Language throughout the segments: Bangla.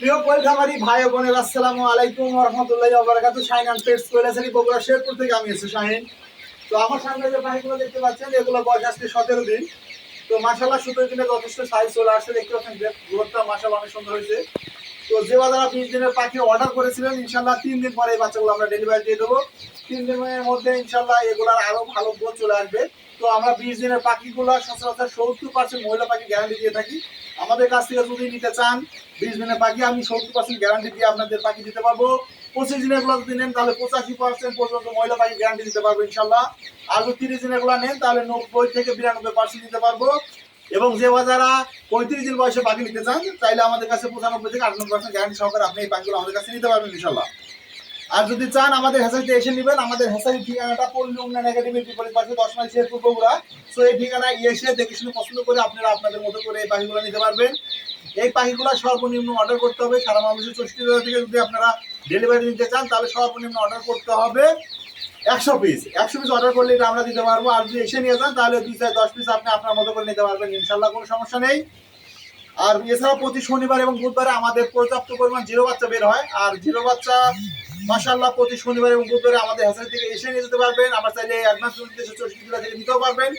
প্রিয় পরীক্ষামারি ভাই বোনের, আসসালামু আলাইকুম রহমতুল্লাহ আবরাকাত শাহিন পেটস কৈলাসারি বগুড়া শেরপুর থেকে। আমি এসে শাহিন। তো আমার সামনে যে পাখিগুলো দেখতে পাচ্ছেন, এগুলো বয়স আসছে সতেরো দিন। তো মাসাল্লাহ সতেরো দিনে যথেষ্ট সাইজ চলে আসছে। দেখতে পাচ্ছেন গ্রোথটা মাসাল্লাহ অনেক সুন্দর হয়েছে। তো যে বাজারা বিশ দিনের পাখি অর্ডার করেছিলেন ইনশাল্লাহ তিন দিন পরে এই বাচ্চাগুলো আমরা ডেলিভারি দিয়ে দেবো। তিন দিনের মধ্যে ইনশাল্লাহ এগুলার আরও ভালো গ্রোথ চলে আসবে। তো আমরা বিশ দিনের পাখিগুলো সচরাচর সত্তর পার্সেন্ট মহিলা পাখি গ্যারান্টি দিয়ে থাকি। আমাদের কাছ থেকে যদি নিতে চান, বিশ দিনের পাখি, আমি সত্তর পার্সেন্ট গ্যারান্টি দিয়ে আপনাদের পাখি দিতে পারব। পঁচিশ দিনেরগুলো যদি নেন, তাহলে পঁচাশি পার্সেন্ট পর্যন্ত মহিলা পাখি গ্যারান্টি দিতে পারব ইনশাল্লাহ আর যদি তিরিশ দিনেরগুলো নেন, তাহলে নব্বই থেকে বিরানব্বই পার্সেন্ট দিতে পারব। এবং যে যারা পঁয়ত্রিশ দিন বয়সে পাখি নিতে চান চাইলে আমাদের কাছে পঁচানব্বই থেকে আটানব্বই পার্সেন্ট গ্যারান্টি সহকারে আপনি এই পাখিগুলো আমাদের কাছে নিতে পারবেন ইনশাল্লাহ আর যদি চান আমাদের হেসারিতে এসে নেবেন, আমাদের হেসারি ঠিকানাটা পল্লী উন্নয়ন একাডেমির বিপরীত পাশে দশ মাইল শেরপুর বগুড়া। সো এই ঠিকানায় এসে দেখে শুনে পছন্দ করে আপনারা আপনাদের মতো করে এই পাখিগুলো নিতে পারবেন। এই পাখিগুলো সর্বনিম্ন অর্ডার করতে হবে। সারা মানুষের চৌষট্টি জেলা থেকে যদি আপনারা ডেলিভারি নিতে চান, তাহলে সর্বনিম্ন অর্ডার করতে হবে। একশো পিস একশো পিস অর্ডার করলে এটা আমরা দিতে পারব। আর যদি এসে নিয়ে যান, তাহলে দুই চার দশ পিস আপনি আপনার মতো করে নিতে পারবেন। ইনশাল্লাহ কোনো সমস্যা নেই। আর এছাড়া প্রতি শনিবার এবং বুধবারে আমাদের পর্যাপ্ত পরিমাণ জিরো বাচ্চা বের হয়। আর জিরো বাচ্চা মাসাল্লাহ প্রতি শনিবার এবং বুধবারে আমাদের হাসারি থেকে এসে নিয়ে যেতে পারবেন। আবার চাইলে অ্যাডভান্স দেশে চৌষট্টি জেলা থেকে নিতেও পারবেন।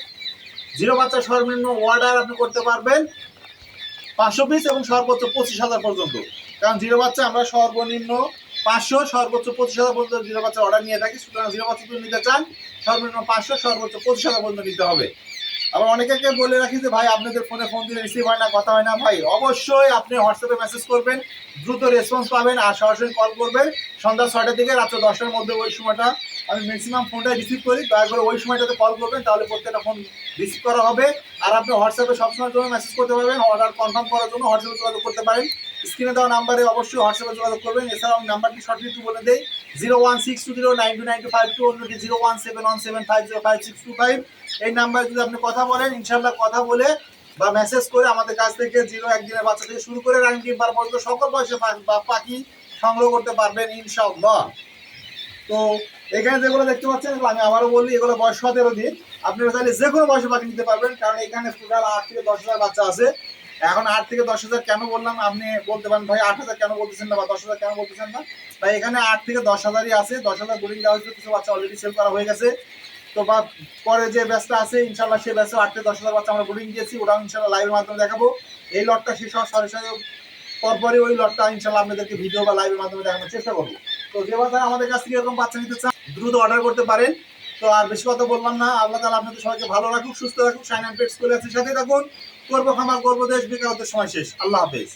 জিরো বাচ্চা সর্বনিম্ন অর্ডার আপনি করতে পারবেন। পাঁচশো পিস এবং সর্বোচ্চ পঁচিশ হাজার পর্যন্ত। কারণ জিরো বাচ্চা আমরা সর্বনিম্ন পাঁচশো সর্বোচ্চ পঁচিশ হাজার পর্যন্ত জিরো বাচ্চা অর্ডার নিয়ে থাকি। সুতরাং জিরো বাচ্চা নিতে চান, সর্বনিম্ন পাঁচশো সর্বোচ্চ পঁচিশ হাজার পর্যন্ত নিতে হবে। আবার অনেকে বলে রাখি যে, ভাই, আপনাদের ফোনে ফোন দিলে রিসিভ হয় না, কথা হয় না। ভাই, অবশ্যই আপনি হোয়াটসঅ্যাপে মেসেজ করবেন, দ্রুত রেসপন্স পাবেন আর সরাসরি কল করবেন। সন্ধ্যা ছয়টা থেকে রাত্র দশটার মধ্যে ওই সময়টা আমি ম্যাক্সিমাম ফোনটা রিসিভ করি। দয়া করে ওই সময়টাতে কল করবেন, তাহলে প্রত্যেকটা ফোন রিসিভ করা হবে। আর আপনি হোয়াটসঅ্যাপে সবসময়ের জন্য মেসেজ করতে পারবেন অর্ডার কনফার্ম করার জন্য হোয়াটসঅ্যাপে যোগাযোগ করতে পারেন। স্ক্রিনে দেওয়া নাম্বারে অবশ্যই হোয়াটসঅ্যাপে যোগাযোগ করবেন। এছাড়াও নাম্বারটি সঠিক একটু বলে দেই zero one six two zero nine two nine two five two অন্যটি zero one seven one seven five zero five six two five এই নাম্বারে যদি আপনি কথা বলেন ইনশাল্লাহ কথা বলে বা মেসেজ করে আমাদের কাছ থেকে জিরো একদিনের বাচ্চা থেকে শুরু করে রানিং টিম পার পর্যন্ত সকল বয়সে পাখি সংগ্রহ করতে পারবেন ইনশাআল্লাহ। তো এখানে যেগুলো দেখতে পাচ্ছেন, এগুলো আমি আবারও বলি এগুলো বয়স সতেরো দিন। আপনারা চাইলে যে কোনো বয়সে পাখি নিতে পারবেন, কারণ এখানে টোটাল আট থেকে দশ হাজার বাচ্চা আছে। এখন আট থেকে দশ হাজার কেন বললাম? আপনি বলতে পারেন ভাই, আট হাজার কেন বলতেছেন না বা দশ হাজার কেন বলতেছেন না? তাই এখানে আট থেকে দশ হাজারই আছে, দশ হাজার বোর্ডিং দেওয়া হয়েছে, কিছু বাচ্চা অলরেডি সেল করা হয়ে গেছে। তো বা পরে যে ব্যাচটা আছে ইনশাল্লাহ সেই ব্যাচে আট থেকে দশ হাজার বাচ্চা আমরা বোর্ডিং দিয়েছি ওটাও ইনশাল্লাহ লাইভের মাধ্যমে দেখাবো। এই লটটা শেষ হওয়ার সাথে সাথে পরপরই ওই লটটা ইনশাল্লাহ আপনাদেরকে ভিডিও বা লাইভের মাধ্যমে দেখানোর চেষ্টা করব। তো যে বাচ্চা আমাদের কাছ থেকে এরকম বাচ্চা নিতে চান, দ্রুত অর্ডার করতে পারেন। তো আর বেশি কথা বললাম না। আল্লাহ তালা আপনাদের সবাইকে ভালো রাখুক, সুস্থ রাখুক সাইন অ্যান্ড স্কুল করে সাথে থাকুন। করব খামার, করব দেশ বেকারত্বের সময় শেষ। আল্লাহ হাফেজ।